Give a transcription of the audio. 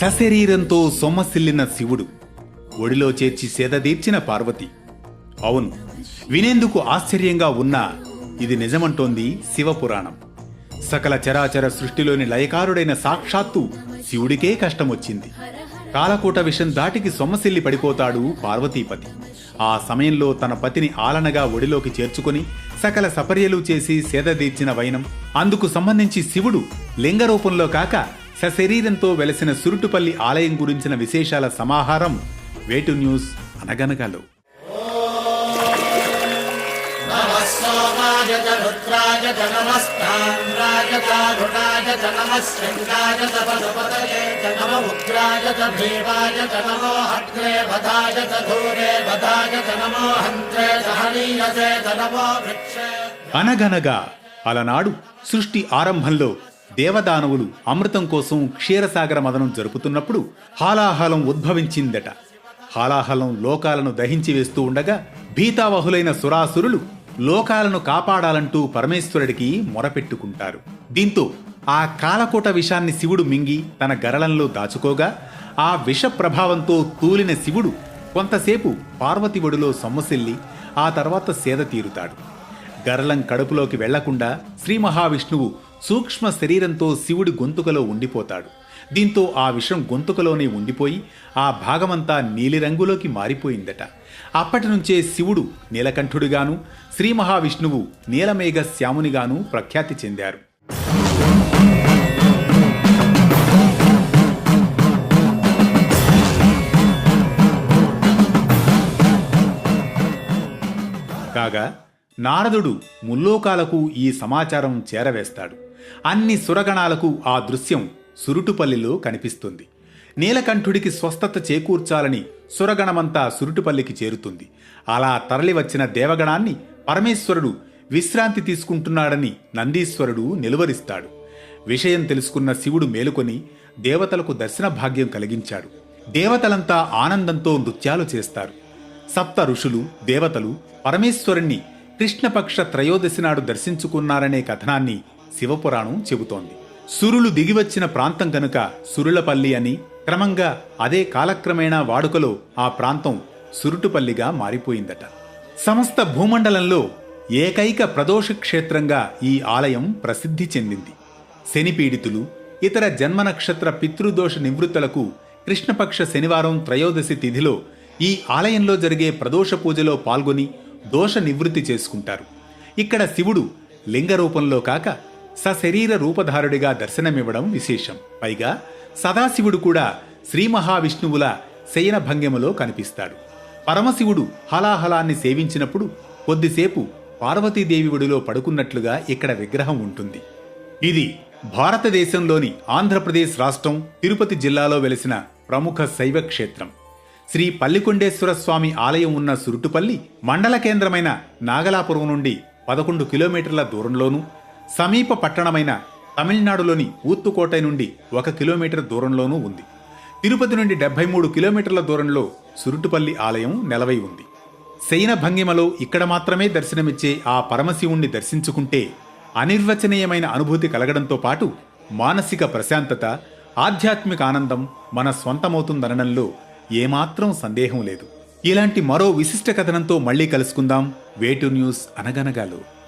సశరీరంతో సొమ్మసిల్లిన శివుడు ఒడిలో చేర్చి సేదదీర్చిన పార్వతి. అవును వినేందుకు ఆశ్చర్యంగా ఉన్నా ఇది నిజమంటోంది శివపురాణం. సకల చరాచర సృష్టిలోని లయకారుడైన సాక్షాత్తు శివుడికే కష్టమొచ్చింది. కాలకూట విషం దాటికి సొమ్మసిల్లి పడిపోతాడు పార్వతీపతి. ఆ సమయంలో తన పతిని ఆలనగా ఒడిలోకి చేర్చుకుని సకల సపర్యలు చేసి సేదదీర్చిన వైనం. అందుకు సంబంధించి శివుడు లింగ రూపంలో కాక సశరీరంతో వెలసిన సురుటుపల్లి ఆలయం గురించిన విశేషాల సమాహారం వేటు న్యూస్ అనగనగాలో. च रुद्राय च नमस्ताम्राय चारुणाय च नमः शृङ्गाय च पशुपतये च नम उग्राय च भीमाय च नमो हग्रे वधाय च धूरे वधाय च नमो हन्त्रे च हनीयसे च नमो वृक्षे అనగనగా అలనాడు సృష్టి ఆరంభంలో దేవదానవులు అమృతం కోసం క్షీరసాగర మదనం జరుపుతున్నప్పుడు హాలాహలం ఉద్భవించిందట హాలాహలం లోకాలను దహించి వేస్తూ ఉండగా భీతావహులైన సురాసురులు లోకాలను కాపాడాలంటూ పరమేశ్వరుడికి మొరపెట్టుకుంటారు. దీంతో ఆ కాలకోట విషాన్ని శివుడు మింగి తన గరళంలో దాచుకోగా ఆ విష ప్రభావంతో తూలిన శివుడు కొంతసేపు పార్వతి ఒడిలో సొమ్మసిల్లి ఆ తర్వాత సేద తీరుతాడు. గరళం కడుపులోకి వెళ్ళకుండా శ్రీ మహావిష్ణువు సూక్ష్మ శరీరంతో శివుడి గొంతుకలో ఉండిపోతాడు. దీంతో ఆ విషం గొంతుకలోనే ఉండిపోయి ఆ భాగమంతా నీలిరంగులోకి మారిపోయిందట. అప్పటి నుంచే శివుడు నీలకంఠుడిగాను శ్రీ మహావిష్ణువు నీలమేఘ శ్యామునిగాను ప్రఖ్యాతి చెందారు. కాగా నారదుడు ముల్లోకాలకు ఈ సమాచారం చేరవేస్తాడు. అన్ని సురగణాలకు ఆ దృశ్యం సురుటుపల్లిలో కనిపిస్తుంది. నీలకంఠుడికి స్వస్థత చేకూర్చాలని సురగణమంతా సురుటుపల్లికి చేరుతుంది. అలా తరలివచ్చిన దేవగణాన్ని పరమేశ్వరుడు విశ్రాంతి తీసుకుంటున్నాడని నందీశ్వరుడు నిలువరిస్తాడు. విషయం తెలుసుకున్న శివుడు మేలుకొని దేవతలకు దర్శన భాగ్యం కలిగించాడు. దేవతలంతా ఆనందంతో నృత్యాలు చేస్తారు. సప్త ఋషులు దేవతలు పరమేశ్వరుణ్ణి కృష్ణపక్ష త్రయోదశి నాడు దర్శించుకున్నారనే కథనాన్ని శివపురాణం చెబుతోంది. సురులు దిగివచ్చిన ప్రాంతం కనుక సురులపల్లి అని క్రమంగా అదే కాలక్రమేణా వాడుకలో ఆ ప్రాంతం సురుటుపల్లిగా మారిపోయిందట. సమస్త భూమండలంలో ఏకైక ప్రదోష క్షేత్రంగా ఈ ఆలయం ప్రసిద్ధి చెందింది. శనిపీడితులు ఇతర జన్మ నక్షత్ర పితృదోష నివృత్తులకు కృష్ణపక్ష శనివారం త్రయోదశి తిథిలో ఈ ఆలయంలో జరిగే ప్రదోష పూజలో పాల్గొని దోష నివృత్తి చేసుకుంటారు. ఇక్కడ శివుడు లింగ రూపంలో కాక సశరీర రూపధారుడిగా దర్శనమివ్వడం విశేషం. పైగా సదాశివుడు కూడా శ్రీ మహావిష్ణువుల శయన భంగిమలో కనిపిస్తాడు. పరమశివుడు హలాహలాన్ని సేవించినప్పుడు కొద్దిసేపు పార్వతీదేవి ఒడిలో పడుకున్నట్లుగా ఇక్కడ విగ్రహం ఉంటుంది. ఇది భారతదేశంలోని ఆంధ్రప్రదేశ్ రాష్ట్రం తిరుపతి జిల్లాలో వెలిసిన ప్రముఖ శైవ క్షేత్రం శ్రీ పల్లికొండేశ్వర స్వామి ఆలయం ఉన్న సురుటుపల్లి మండల కేంద్రమైన నాగలాపురం నుండి పదకొండు కిలోమీటర్ల దూరంలోనూ సమీప పట్టణమైన తమిళనాడులోని ఊత్తుకోటై నుండి ఒక కిలోమీటర్ దూరంలోనూ ఉంది. తిరుపతి నుండి డెబ్బై మూడు కిలోమీటర్ల దూరంలో సురుటుపల్లి ఆలయం నెలవై ఉంది. శయన భంగిమలో ఇక్కడ మాత్రమే దర్శనమిచ్చే ఆ పరమశివుణ్ణి దర్శించుకుంటే అనిర్వచనీయమైన అనుభూతి కలగడంతో పాటు మానసిక ప్రశాంతత ఆధ్యాత్మిక ఆనందం మన స్వంతమవుతుందనడంలో ఏమాత్రం సందేహం లేదు. ఇలాంటి మరో విశిష్ట కథనంతో మళ్ళీ కలుసుకుందాం. వేటు న్యూస్ అనగనగాలో.